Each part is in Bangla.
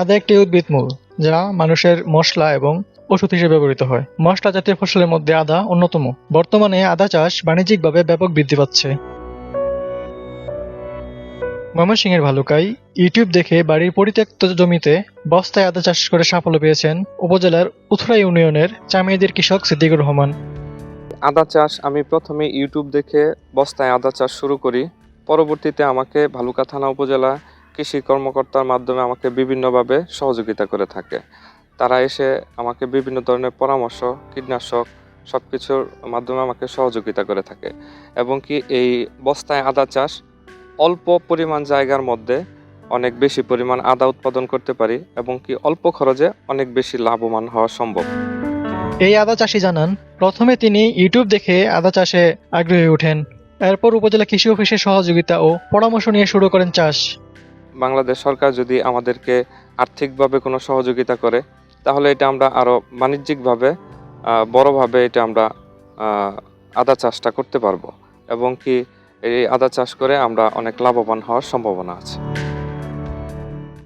আদা একটি উদ্ভিদ মূল, যা মানুষের মশলা এবং ওষুধ হিসেবে ব্যবহৃত হয়। মশলা জাতীয় ফসলের মধ্যে আদা অন্যতম। বর্তমানে আদা চাষ বাণিজ্যিকভাবে ব্যাপক বৃদ্ধি পাচ্ছে। ময়মনসিংহের ভালুকায় ইউটিউব দেখে বাড়ির পরিত্যক্ত জমিতে বস্তায় আদা চাষ করে সাফল্য পেয়েছেন উপজেলার উথরা ইউনিয়নের চামিয়াদের কৃষক সিদ্দিকুর রহমান। আদা চাষ আমি প্রথমে ইউটিউব দেখে বস্তায় আদা চাষ শুরু করি। পরবর্তীতে আমাকে ভালুকা থানা উপজেলা কৃষি কর্মকর্তার মাধ্যমে আমাকে বিভিন্নভাবে সহযোগিতা করে থাকে। তারা এসে আমাকে বিভিন্ন ধরনের পরামর্শ, কীটনাশক সব কিছুর মাধ্যমে আমাকে সহযোগিতা করে থাকে এবং কি এই বস্তায় আদা চাষ অল্প পরিমাণ জায়গার মধ্যে অনেক বেশি পরিমাণ আদা উৎপাদন করতে পারি এবং কি অল্প খরচে অনেক বেশি লাভবান হওয়া সম্ভব। এই আদা চাষি জানান, প্রথমে তিনি ইউটিউব দেখে আদা চাষে আগ্রহী ওঠেন। এরপর উপজেলা কৃষি অফিসের সহযোগিতা ও পরামর্শ নিয়ে শুরু করেন চাষ। বাংলাদেশ সরকার যদি আমাদেরকে আর্থিকভাবে কোনো সহযোগিতা করে, তাহলে এটা আমরা আরও বাণিজ্যিকভাবে বড়ভাবে এটা আমরা আদা চাষটা করতে পারব। এবং কি এই আদা চাষ করে আমরা অনেক লাভবান হওয়ার সম্ভাবনা আছে।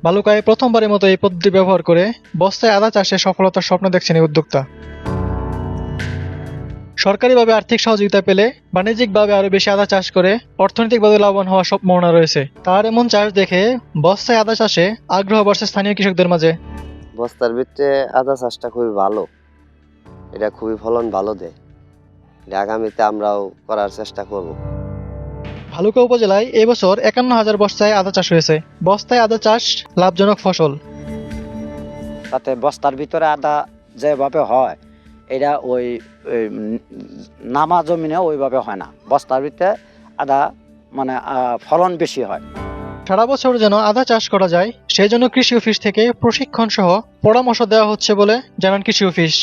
বালুকায় প্রথমবারের মতো এই পদ্ধতি ব্যবহার করে বস্তায় আদা চাষে সফলতার স্বপ্ন দেখছেন এই উদ্যোক্তা। সরকারিভাবে আর্থিক সহযোগিতা পেলে বাণিজ্যিকভাবে আরও বেশি আদা চাষ করে অর্থনৈতিকভাবে লাভবান হওয়ার সম্ভাবনা রয়েছে। তার এমন চাষ দেখে বস্তায় আদা চাষে আগ্রহ বাড়ছে স্থানীয় কৃষকদের মাঝে। বস্তার ভিতরে আদা চাষটা খুবই ভালো। এটা খুবই ফলন ভালো দেয়। এটা আগামীতে আমরাও করার চেষ্টা করব। ভালুকা উপজেলায় এবছর একান্ন হাজার বস্তায় আদা চাষ হয়েছে। বস্তায় আদা চাষ লাভজনক ফসল। তাতে বস্তার ভিতরে আদা যেভাবে হয় এটা ওই নামা জমিনে ওইভাবে হয় না। বস্তার ভিতরে আদা মানে ফলন বেশি হয়। সারা বছর যেন আদা চাষ করা যায় সেই জন্য কৃষি অফিস থেকে প্রশিক্ষণ সহ পরামর্শ দেওয়া হচ্ছে বলে জানান কৃষি অফিস।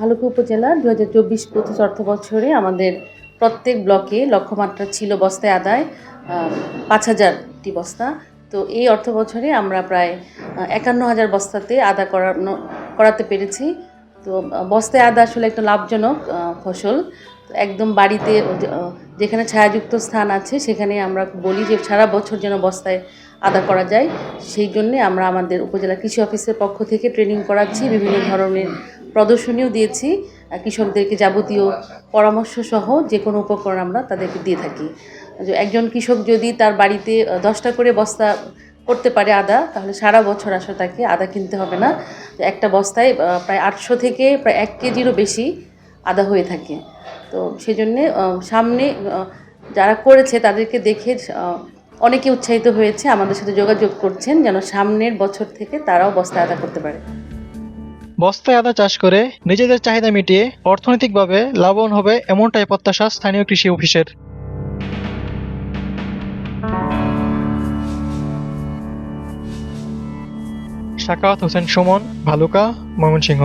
ভালুকা উপজেলার দু হাজার চব্বিশ পঁচিশ অর্থ বছরে আমাদের প্রত্যেক ব্লকে লক্ষ্যমাত্রা ছিল বস্তায় আদায় পাঁচ হাজারটি বস্তা। তো এই অর্থ বছরে আমরা প্রায় একান্ন হাজার বস্তাতে আদা করানো করাতে পেরেছি। তো বস্তায় আদা আসলে একটা লাভজনক ফসল। একদম বাড়িতে যেখানে ছায়াযুক্ত স্থান আছে, সেখানে আমরা বলি যে সারা বছর যেন বস্তায় আদা করা যায়। সেই জন্যে আমরা আমাদের উপজেলা কৃষি অফিসের পক্ষ থেকে ট্রেনিং করাচ্ছি, বিভিন্ন ধরনের প্রদর্শনীও দিয়েছি কৃষকদেরকে যাবতীয় পরামর্শ সহ যে কোনো উপকরণ আমরা তাদেরকে দিয়ে থাকি। একজন কৃষক যদি তার বাড়িতে দশটা করে বস্তা করতে পারে আদা, তাহলে সারা বছর আসলে তাকে আদা কিনতে হবে না। একটা বস্তায় প্রায় আটশো থেকে প্রায় এক কেজিরও বেশি আদা হয়ে থাকে। তো সেই জন্যে সামনে যারা করেছে তাদেরকে দেখে অনেকে উৎসাহিত হয়েছে, আমাদের সাথে যোগাযোগ করছেন যেন সামনের বছর থেকে তারাও বস্তা আদা করতে পারে। বস্তায় আদা চাষ করে নিজেদের চাহিদা মিটিয়ে অর্থনৈতিকভাবে লাভবান হবে এমনটাই প্রত্যাশা স্থানীয় কৃষি অফিসের। শাকাওয়াত হোসেন সুমন ভালুকা ময়মনসিংহ।